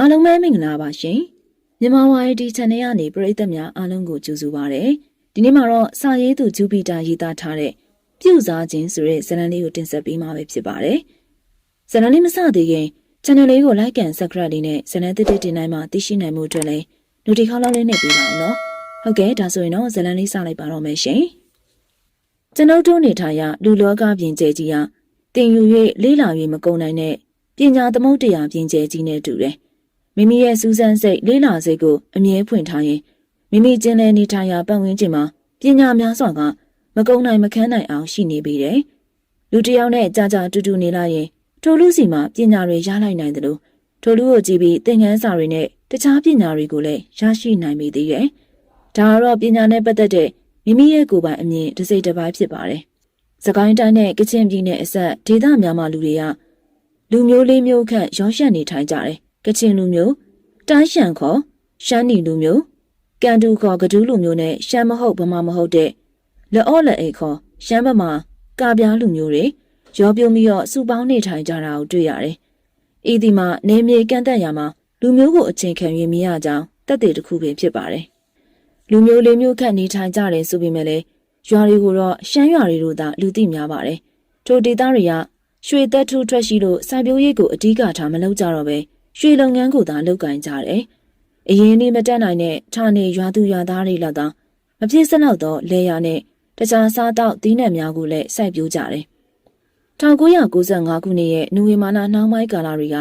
အားလုံးပဲမင်္ဂလာပါရှင်မြန်မာဝိုင်ဒီ channel ကနေပရိသတ်များအားလုံးကိုကြိုဆိုပါရစေဒီနေ့မှာတော့စာရေးသူဂျူပီတာရေးသားထားတဲ့ပြုစားခြင်းဆိုတဲ့ဇာတ်လမ်းလေးကိုတင်ဆက်ပေးမှာပဲဖြစ်ပါတယ်ဇာတ်လမ်းလေးမစသေးခင် channel လေးကို like and subscribe လေးနဲ့ဇာတ်လမ်းတစ်တစ်တင်တိုင်းမှာသိရှိနိုင်မှုအတွက်လည်း notification လေးနဲ့ပေးပါဦးနော်ဟုတ်ကဲ့ဒါဆိုရင်တော့ဇာတ်လမ်းလေးစလိုက်ပါတော့မယ်ရှင်ကျွန်ုပ်တို့နေထိုင်ရာလူလောကပြင်ကျဲကြီးဟာတင်ယူ၍လေးလာ၍မကုန်နိုင်တဲ့ပညာသမုတ်တရားပြင်ကျဲကြီးနဲ့တူတယ် မိမိရဲ့စူးစမ်းစိတ်လေးလာစိတ်ကိုအမြဲဖွင့်ထားရင်မိမိကျင်လည်နေထိုင်ရာပတ်ဝန်းကျင်မှာပညာများစွာကမကုံနိုင်မခန်းနိုင်အောင်ရှိနေပေတယ်။လူတစ်ယောက်နဲ့ကြာကြာတူတူနေလိုက်ရင်ထိုလူစီမှာပညာတွေရလိုက်နိုင်တယ်လို့ထိုလူကိုကြည့်ပြီးသင်ခန်းစာတွေနဲ့တခြားပညာတွေကိုလည်းရရှိနိုင်မိသေးတယ်။ဒါကတော့ပညာနဲ့ပတ်သက်တဲ့မိမိရဲ့ကိုယ်ပိုင်အမြင်တစ်စိတ်တစ်ပိုင်းဖြစ်ပါတယ်။စကိုင်းတိုင်းနဲ့ကချင်ပြည်နယ်အစပ်ဒေသများမှာလူတွေကလူမျိုးလေးမျိုးခန့်ရောရှက်နေထိုင်ကြတယ်။ ကချင်လူမျိုးတိုင်းရှန်ခေါ်ရှမ်းနီလူမျိုးကန်တူခေါ်ကဒူးလူမျိုးနဲ့ရှမ်းမဟုတ်ဗမာမဟုတ်တဲ့လက်အော့လက်အိတ်ခေါ်ရှမ်းဗမာကာပြားလူမျိုးတွေရောပြုံးပြီးတော့စုပေါင်းနေထိုင်ကြတာကိုတွေ့ရတယ်။ဤဒီမှာနေမြေကန့်တက်ရမှာလူမျိုးကိုအချိန်ခံရမြင်ရကြောင်းတက်တဲ့တစ်ခုပင်ဖြစ်ပါတယ်။လူမျိုးလေးမျိုးခန့်နေထိုင်ကြတယ်ဆိုပေမဲ့လည်းရွာတွေကိုတော့ရှမ်းရွာတွေတို့သာလူသိများပါတယ်။ထိုဒေသတွေကရွှေသက်ထူးထွက်ရှိလို့စိုက်ပျိုးရေးကိုအဓိကထားမလုပ်ကြတော့ပဲ ရွှေလုပ်ငန်းကိုသာလုပ်ကင်ကြတယ်။အရင်နေ့မတက်နိုင်တဲ့ဌာနေရွာသူရွာသားတွေလောက်သာမဖြစ်စလောက်တော့လေယာနဲ့တခြားစားတောက်သီးနှံများကိုလည်းစိုက်ပျိုးကြတယ်။1995ခုနှစ်ရဲ့နူဝေမာနာနှောင်းပိုင်းကာလတွေက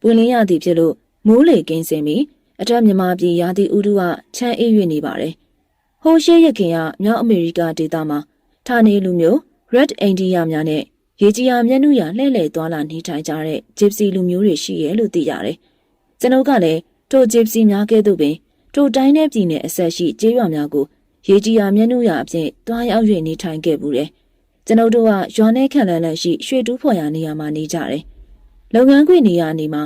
ပွင့်လင်းရသည်ဖြစ်လို့မိုးလေကင်းစင်ပြီးအထက်မြန်မာပြည်ရာသီဥတုကချမ်းအေး၍နေပါတယ်။ဟိုရှေးရခင်ကမြောက်အမေရိကဒေသမှာဌာနေလူမျိုး Red India များနဲ့ ရေကြီးရာမျက်နှာရလှဲ့လှဲ့သွားလာနေထိုင်ကြတဲ့ Gypsy လူမျိုးတွေရှိရဲ့လို့သိရတယ်။ကျွန်ုပ်ကလည်းထို Gypsy များကဲ့သို့ပင်ထိုတိုင်းနဲ့ပြည်နယ်အဆက်ရှိကျေးရွာများကိုရေကြီးရာမျက်နှာရအဖြစ်တွားရောက်၍နေထိုင်ခဲ့ပူတယ်။ကျွန်ုပ်တို့ကရွာနဲ့ခန့်လန်းလန့်ရှိရွှေတူးဖော်ရာနေရာမှာနေကြတယ်။လုပ်ငန်းခွင်နေရာနေမှာ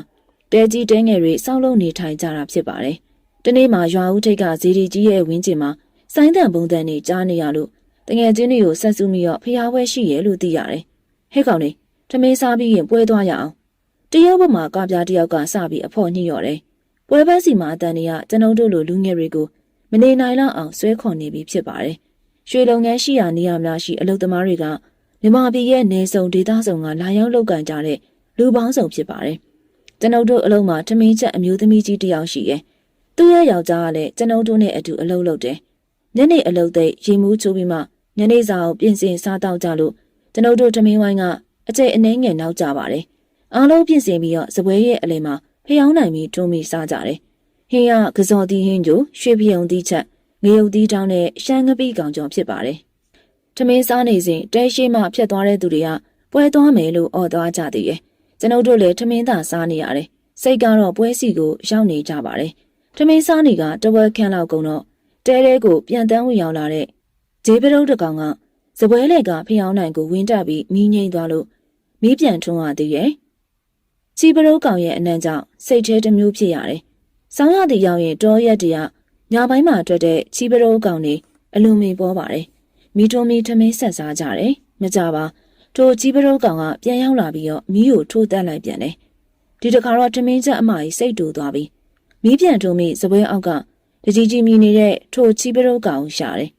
တဲကြီးတဲငယ်တွေစောင့်လုံနေထိုင်ကြတာဖြစ်ပါတယ်။ဒီနေ့မှာရွာဦးထိပ်ကဇီဒီကြီးရဲ့ဝင်းကျင်မှာစိုင်းတန်ပုံတန်နေကြားနေရလို့တငယ်ချင်းတွေကိုဆက်စုမိတော့ဖျားဝဲရှိရဲ့လို့သိရတယ်။ ဟဲ့ကောင်လေးထမင်းစားပြီးရင်ပွဲသွားရအောင်။တရုတ်ဘက်မှာကပြားတယောက်ကစပြီးအဖို့ညှိရော်တယ်။ပွဲပန်းစီမှာအတန်တွေကကျွန်ုပ်တို့လိုလူငယ်တွေကိုမနေနိုင်လောက်အောင်ဆွဲခေါ်နေပြီဖြစ်ပါတယ်။ရွှေလုပ်ငန်းရှိရာနေရာများရှိအလုပ်သမားတွေကမြန်မာပြည်ရဲ့နေစုံဒေသစုံကလာရောက်လုပ်ကန်ကြတဲ့လူပေါင်းစုံဖြစ်ပါတယ်။ကျွန်ုပ်တို့အလုံးမှာထမင်းချက်အမျိုးသမီးကြီးတစ်ယောက်ရှိရဲ့။သူ့ရဲ့ယောက်ျားကလည်းကျွန်ုပ်တို့နဲ့အတူအလုပ်လုပ်တယ်။ညနေအလုပ်သိရေမူးချိုးပြီးမှညနေစာကိုပြင်ဆင်စားတော့ကြလို့ ကျွန်ုပ်တို့ထမင်းဝိုင်းကအကျိတ်အနှဲငယ်နောက်ကြပါတယ်။အားလုံးပြင်ဆင်ပြီးတော့စပွဲရဲ့အလယ်မှာဖျောင်းနိုင်ပြီးတွန်းပြီးစားကြတယ်။ဟင်းရကစော်တီဟင်းကျိုရွှေပြုံတီးချက်ငရုတ်တီးတောင်းနဲ့ရှမ်းငပိကောင်ကျော်ဖြစ်ပါတယ်။ထမင်းစားနေစဉ်တဲရှိမှဖြတ်သွားတဲ့သူတွေကပွဲသွားမယ်လို့អော်သွားကြသေးရဲ့။ကျွန်ုပ်တို့လည်းထမင်းသာစားနေရတယ်။စိတ်ကတော့ပွဲစီကိုရောက်နေကြပါတယ်။ထမင်းစားနေကတဝက်ခန့်လောက်ကုန်တော့တဲတဲကိုပြန်တန်းဝင်ရောက်လာတဲ့ဂျေးပရုတ်တကောင်က စပွဲလေကဖျောင်းနိုင်ကိုဝင်းတက်ပြီးမီးငိမ့်သွားလို့မီးပြန်ထွန်းရသေးရဲ့ချီပရုတ်ကောင်ရဲ့အနံ့ကြောင့်စိတ်ထဲတစ်မျိုးဖြစ်ရတယ်။ဆောင်းရသည်ရောက်ရင်တောရက်တရညပိုင်းမှာထွက်တဲ့ချီပရုတ်ကောင်တွေအလွန်မင်ပေါ်ပါတယ်။မီထွန်းမီထမင်းဆက်စားကြတယ်။မကြပါထိုချီပရုတ်ကောင်ကပြန်ရောက်လာပြီးတော့မီးကိုထိုးတက်လိုက်ပြန်တယ်။ဒီတခါတော့ထမင်းချက်အမကြီးစိတ်တူသွားပြီးမီးပြန်ထုံးမိစပွဲအောက်ကတကြီးကြီးမြည်နေတဲ့ထိုချီပရုတ်ကောင်ရှာတယ်။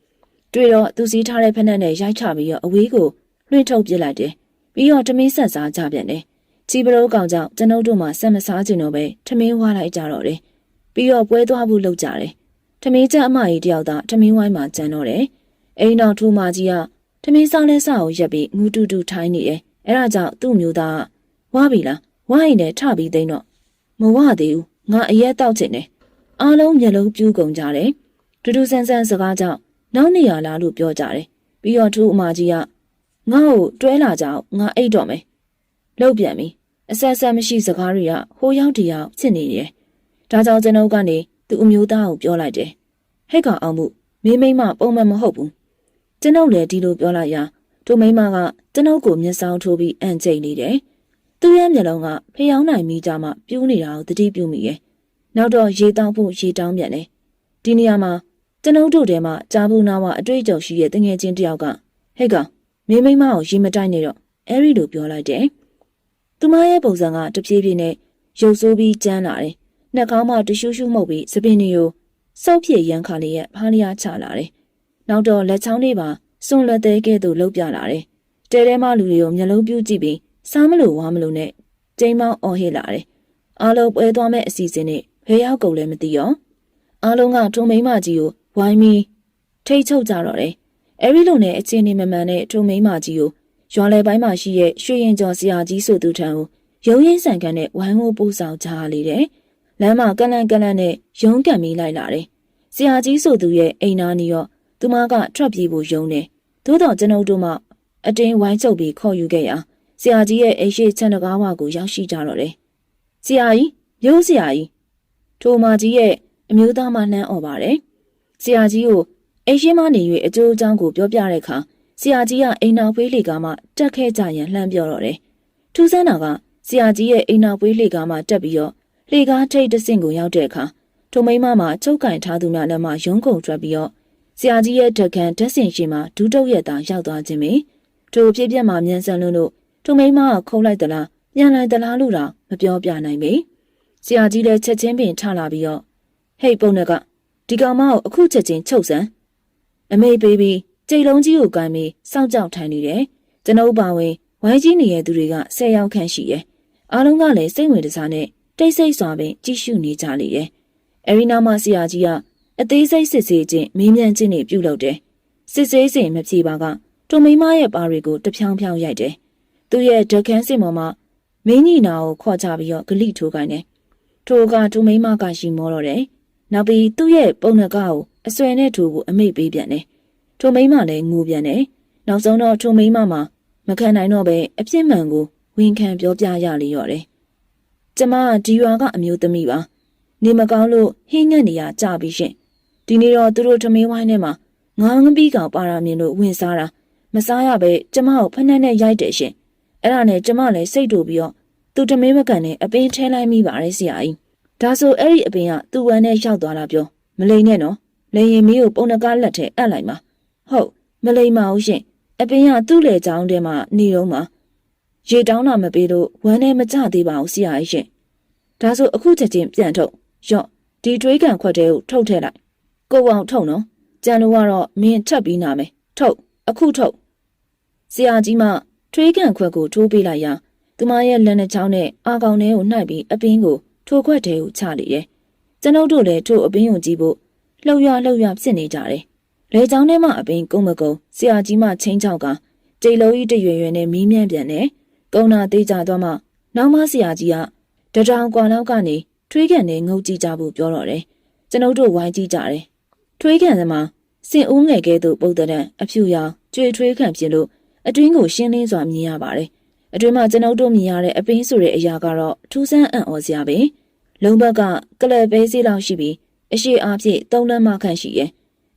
တွေ့တော့သူစီးထားတဲ့ဖက်နဲ့ရိုက်ချပြီးတော့အဝေးကိုလွှင့်ထုတ်ပစ်လိုက်တယ်။ပြီးတော့ထမင်းဆက်စားကြပြန်တယ်။ချီပရုတ်ကောင်ကြောင့်ကျွန်ုပ်တို့မှဆက်မစားချင်တော့ပဲထမင်းဝါလိုက်ကြတော့တယ်။ပြီးတော့ပွဲသွားဖို့လုပ်ကြတယ်။ထမင်းချက်အမကြီးတယောက်သာထမင်းဝိုင်းမှာကျန်တော့တယ်။အိမ်တော်ထူမကြီးကထမင်းစားလဲစားကိုရက်ပြီးငူတူတူထိုင်းနေတယ်။အဲဒါကြောင့်သူ့မျိုးသားဝါပြီလားဝါရင်လည်းထပြီးသိမ်းတော့မဝသေးဘူးငါအရက်တောက်ချင်တယ်။အားလုံးမျက်လုံးပြူးကုန်ကြတယ်။တူတူဆန်းဆန်းစကားကြောင့် နောက်နေရလားလို့ပြောကြတယ်။ပြီးတော့ထူအမကြီးကငါ့ကိုတွဲလာကြအောင်ငါအိတ်တော့မယ်။လောက်ပြန်ပြီ။အဆက်ဆက်မရှိစကားတွေကဟိုရောက်တရောက်ဖြစ်နေတယ်။ဒါကြောင့်ကျွန်ုပ်ကနေသူ့အမျိုးသားကိုပြောလိုက်တယ်။ဟဲ့ကောင်အောင်မှုမင်းမိမပုံမှန်မဟုတ်ဘူး။ကျွန်ုပ်လည်းဒီလိုပြောလိုက်ရာသူမိမကကျွန်ုပ်ကိုမျက်စောင်းထိုးပြီးအံ့ကျိတ်နေတယ်။သူ့ရဲ့မျက်လုံးကဖျောင်းနိုင်မိကြမှပြူးနေတာကိုတတိပြုမိရဲ့။နောက်တော့ရေတောင်းဖို့ရေတောင်းပြန်တယ်။ဒီနေရာမှာ ကျွန်ုပ်တို့ထဲမှာကြားဘူးနာဝအတွေ့အကြုံရှိတဲ့တငယ်ချင်းတယောက်ကဟဲ့ကောင်မင်းမိမကိုရေမတိုက်နဲ့တော့အဲ့ဒီလိုပြောလိုက်တယ်။သူမရဲ့ပုံစံကတပြေးပြေးနဲ့ရုပ်ဆိုးပြီးကျန်းလာတယ်။နှက်ခေါင်းမှတရှူးရှူးမှုတ်ပြီးစပင်းတွေကိုစောက်ဖြစ်ရန်ခါလေးရဲ့ဖားလျားချလာတယ်။နောက်တော့လက်ချောင်းလေးပါစွန်လက်သေးကဲ့သို့လှုပ်ပြလာတယ်။တဲတဲမလူတွေကိုမျက်လုံးပြူးကြည့်ပြီးစားမလို့ဝါမလို့နဲ့ကျိမ်းမောင်းအော်ဟစ်လာတယ်။အားလုံးပွဲသွားမဲ့အစီအစဉ်နဲ့ဘယ်ရောက်ကုန်လဲမသိရော။အားလုံးကထုံမိန်မကြီးကို ဝိုင်းပြီးထိတ်ချုပ်ကြတော့တယ်။အဲဒီလိုနဲ့အချင်းနေမမှန်တဲ့ထုံမိန်မကြီးကိုရွာလယ်ပိုင်းမှာရှိတဲ့ရွှေရင်ကျော်ဆရာကြီးဆိုသူထံကိုရုံရင်းဆန်ကန်နဲ့ဝိုင်းဝန်းပူဆောင်ကြရလေတယ်။လမ်းမှာကလန်ကလန်နဲ့ရုံးကန်မိလိုက်လာတယ်။ဆရာကြီးဆိုသူရဲ့အိမ်နာနီရောသူမကထွက်ပြေးဖို့ယုံတယ်။သို့တော့ကျွန်ုပ်တို့မှအတင်းဝိုင်းချုပ်ပြီးခေါ်ယူခဲ့ရာဆရာကြီးရဲ့အိမ်ရှိချန်တကားဝါကိုရောက်ရှိကြတော့တယ်။ဆရာကြီးမျိုးဆရာကြီးထိုမကြီးရဲ့အမျိုးသားမှနှမ်းអော်ပါတယ်။ ဆရာကြီးကိုအိမ်ရှိမနေ၍အကျိုးအကြောင်းကိုပြောပြတဲ့အခါဆရာကြီးကအိမ်နောက်ဖေးလေကားမှတက်ခဲ့ကြရန်လှမ်းပြောတော့တယ်။ထူးဆန်းတာကဆရာကြီးရဲ့အိမ်နောက်ဖေးလေကားမှတက်ပြီးတော့လေကားထိတ်တဆင့်ကိုရောက်တဲ့အခါထိုမိမမှာချုပ်ကင်ထားသူများလည်းမှရုံးကုန်ထွက်ပြီးတော့ဆရာကြီးရဲ့တက်ကန်တက်ဆင်ရှိမှဒူးတုပ်ရက်သားရောက်သွားခြင်းပဲထိုဖြစ်ပြက်မှာမြန်ဆန်လွန်းလို့ထိုမိမကခုံလိုက်သလားပြန်လိုက်သလားလို့တော့မပြောပြနိုင်ပေဆရာကြီးလည်းချက်ချင်းပင်ထလာပြီးတော့ဟေးပုံနက ဒီကောင်မကိုအခုချက်ချင်းချုပ်စမ်းအမေဘေဘီကြိတ်လုံးကြီးကိုကိုင်းပြီးစောင့်ကြောက်ထိုင်နေတယ်ကျွန်ုပ်ပါဝင်ဝိုင်းကြီးနေတဲ့သူတွေကဆယ်ယောက်ခန့်ရှိတယ်အားလုံးကလည်းစိတ်ဝင်စားနဲ့တိတ်ဆိတ်စွာပင်ကြည့်ရှုနေကြလေတယ်အရီနာမဆရာကြီးကအသေးစိတ်စစ်ဆေးခြင်းမင်းမြန်ခြင်းတွေပြုလုပ်တယ်စစ်ဆေးစဉ်မပြေပါကတိုမိမရဲ့ပါရီကိုတဖြောင်းဖြောင်းရိုက်တယ်သူ့ရဲ့ဓကန်းစင်ပေါ်မှာမင်းကြီးနာကိုခေါ်ချပြီးတော့ဂလိထိုးခိုင်းတယ်ထိုကတိုမိမကရှိမောတော့တယ် နောက်ပြီးသူ့ရဲ့ပုံနှကားကိုအစွဲနဲ့ထိုးကိုအမိတ်ပေးပြန်တယ်ထိုမိမလည်းငိုပြန်တယ်နောက်ဆုံးတော့ထိုမိမမှာမခံနိုင်တော့ပဲအပြစ်မှန်ကိုဝန်ခံပြောပြရလေရော်တယ်ကျမကဒီရွာကအမျိုးသမီးပါနေမကောင်းလို့ဟင်းငတ်နေရကြပြီရှင်ဒီနေ့တော့သူတို့ထမင်းဝိုင်းထဲမှာငါးငပီးကောင်ပါရမြင်လို့ဝင်စားတာမစားရပဲကျမကိုဖနှက်နဲ့ရိုက်တယ်ရှင်အဲ့ဒါနဲ့ကျမလည်းစိတ်တူပြီးတော့သူထမင်းမကန်နဲ့အပင်ထဲလိုက်မိပါတယ်ဆရာကြီး ဒါဆိုအဲ့ဒီအပင်ကသူ့ဝမ်းနဲ့ရောက်သွားတာပြောမလိန်နဲ့နော်လေရင်မီးကိုပုံနှကားလက်ထဲအပ်လိုက်ပါဟုတ်မလိန်ပါဘူးရှင်အပင်ကသူ့လေချောင်းထဲမှာနေတော့မှာရေတောင်းတာမပေးလို့ဝမ်းနဲ့မကြသေးပါဘူးဆရာကြီးရှင်ဒါဆိုအခုချက်ချင်းပြန်ထုတ်ရော့ဒီတွေးကန်ခွက်တဲကိုထုတ်ထည့်လိုက်ကိုအောင်ထုတ်နော်ကြံလို့ကတော့မင်းထပ်ပြီးနာမယ်ထုတ်အခုထုတ်ဆရာကြီးမထွေးကန်ခွက်ကိုထိုးပေးလိုက်ရာသူမရဲ့လက်နှချောင်းနဲ့အာကောင်ထဲကိုနှိုက်ပြီးအပင်းကို ထိုခွက်တဲကိုချလိုက်တယ်ကျွန်ုပ်တို့လည်းထို့အပင်းကိုကြည့်ဖို့လှုပ်ရလှုပ်ရဖြစ်နေကြတယ်လေချောင်းထဲမှာအပင်ကုန်းမကုန်းဆရာကြီးမချင်းချောက်ကကြိတ်လုံးကြီးတရွယ်ရွယ်နဲ့မီးမြန်းပြန်တယ်ကုန်းနာသေးကြသွားမှနောက်မဆရာကြီးကတထောင်ကွာလောက်ကနေထွေးကန်နဲ့ငုတ်ကြည့်ကြဖို့ပြောတော့တယ်ကျွန်ုပ်တို့ဝိုင်းကြည့်ကြတယ်ထွေးကန်သမားစင်ဦးငယ်ကဲသို့ပုတ်တဲ့အဖြူရောင်ကြွေထွေးခံဖြစ်လို့အတွင်းကိုရှင်းလင်းစွာမြင်ရပါတယ် အတွင်းမှာကျွန်ုပ်တို့မြင်ရတဲ့အပင်းဆိုတဲ့အရာကတော့ထူးဆန်းအံ့ဩစရာပဲလုံဘက်ကကလပ်ပဲစီးလောက်ရှိပြီးအရှိအားဖြင့်သုံးလမ်းမခန့်ရှိရဲ့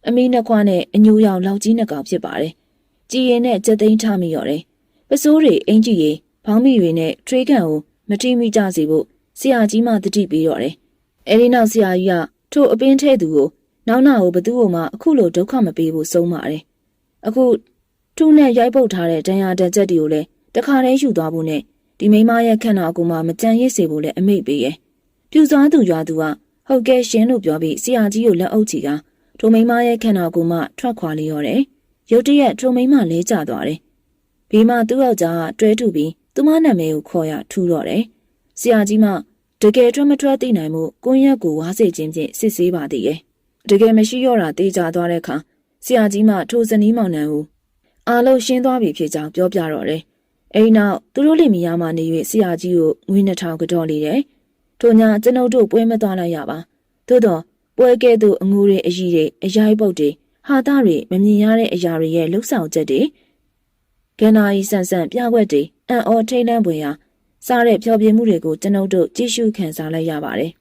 အမီးနှစ်ခွနဲ့အညူရောင်လောက်ကြီးနှစ်ကောင်ဖြစ်ပါတယ်။ကြည်ရင်နဲ့ကြက်သိန်းထားမိရော်တယ်။ပစိုးတွေအင်ကြီးရီဘောင်းမီတွေနဲ့ထွေးကန်ကိုမတိမိကြစေဖို့ဆရာကြီးမှတတိပေးတော့တယ်။အဲဒီနောက်ဆရာကြီးကထို့အပင်းထဲသူကိုနောက်နောက်ကိုဘသူ့ကိုမှအခုလိုဒုက္ခမပေးဖို့ဆုံးပါတယ်။အခုထူးနဲ့ရိုက်ပုတ်ထားတဲ့ဒဏ်ရာတကြက်တွေကိုလည်း တခါတည်းယူသွားဖို့နဲ့ဒီမိမရဲ့ခန္ဓာကိုယ်မှာမကြံရစ်စေဖို့လည်းအမိတ်ပေးရဲ့။ပြူစွာသူရွာသူကဟုတ်ကဲရှင်လို့ပြောပြီးဆရာကြီးကိုလက်အုပ်ချီကထိုမိမရဲ့ခန္ဓာကိုယ်မှထွက်ခွာလျော်တယ်။ရုတ်တရက်ထိုမိမလဲကျသွားတယ်။ဘေးမှာသူ့ယောက်ျားတွဲထုပြီးသူမနာမည်ကိုခေါ်ရထူတော့တယ်။ဆရာကြီးမတကယ်ထွက်မထွက်သိနိုင်မှုကွန်းရက်ကိုဝါစေခြင်းဖြင့်စစ်ဆေးပါသေးရဲ့။တကယ်မရှိတော့တာတေးကြသွားတဲ့အခါဆရာကြီးမထိုဇနီးမောင်နှံကိုအားလုံးရှင်းသွားပြီဖြစ်ကြောင်းပြောပြတော့တယ်။ အဲဒီနောက်သူတို့လိမီယာမှနေ၍ဆရာကြီးကိုငွေနှစ်ထောင်ကြော်လေတယ်။ထိုညကျွန်ုပ်တို့ပွဲမသွားလိုက်ရပါ။သို့တော့ပွဲကဲ့သို့အငူတွေအကြီးတွေအရိုက်ပုတ်တွေဟာသားတွေမမြင်ရတဲ့အရာတွေရဲ့လှုပ်ဆောင်ချက်တွေကန္နာရီဆန်ဆန်ပြွက်တွေအံ့ဩထိတ်လန့်ပွေရာစားတဲ့ဖျော်ဖြေမှုတွေကိုကျွန်ုပ်တို့ကြည့်ရှုခံစားလိုက်ရပါတယ်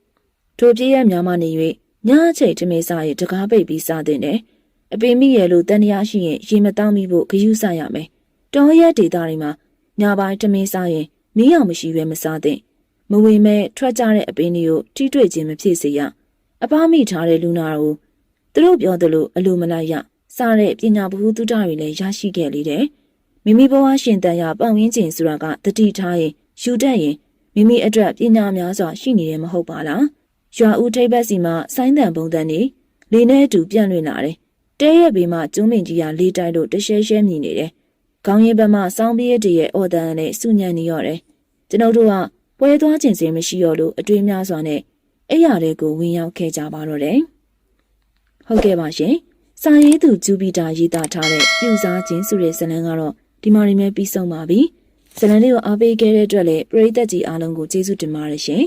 ။ထိုပြည့်ရဲ့များမနေ၍ညအချိန်ထမင်းစားရတကားပိတ်ပြီးစားတဲ့နဲ့အပင်မိရဲ့လို့တန်တရားရှိရင်ရေမတောင်းမိဖို့ဂယုစရမယ်။ တောရဲဒေတာတွေမှာညပိုင်းထမင်းစားရင်မီးအောင်မရှိဘဲမစားသင့်။မဝင်မဲ့ထွက်ကြတဲ့အပင်တွေကိုထိတွေ့ခြင်းမဖြစ်စေရ။အပားမိထားတဲ့လူနာကိုသူတို့ပြောသလိုအလိုမလိုက်ရစားတဲ့ပညာဗဟုသုတတွေလည်းရရှိခဲ့လေတယ်မိမိဘဝရှင်တန်ရပတ်ဝန်းကျင်ဆိုတာကတတိထားရင်ယူတတ်ရင်မိမိအတွက်ပညာများစွာရှိနေတယ်မဟုတ်ပါလားရွာဦးထိပ်ဘက်စီမှာဆိုင်းတန်ပုံတန်နေလေနဲ့အတူပြန့်လွင့်လာတယ်တဲရဲ့ဘေးမှာကျုံးမင်ကြီးကလေးတိုက်လို့တရှဲရှဲမြည်နေတယ် ခေါင်းရင်းဘက်မှာစောင်းပြည့်တည်းရဲ့အော်တန်နဲ့စုညံ့နေရော့တယ်ကျွန်ုပ်တို့ကပွဲသွားခြင်းစင်မရှိတော့လို့အတွေ့အများစွာနဲ့အဲ့ရတဲ့ကိုဝင်ရောက်ခဲ့ကြပါတော့တယ်ဟုတ်ကဲ့ပါရှင်စာရေးသူဂျူပီတာရေးသားထားတဲ့ပြူစားခြင်းဆိုတဲ့ဇာတ်လမ်းကတော့ဒီမှာနေမဲ့ပြီးဆုံးပါပြီဇာတ်လမ်းလေးကိုအားပေးခဲ့တဲ့အတွက်လည်းပရိသတ်ကြီးအားလုံးကိုကျေးဇူးတင်ပါတယ်ရှင်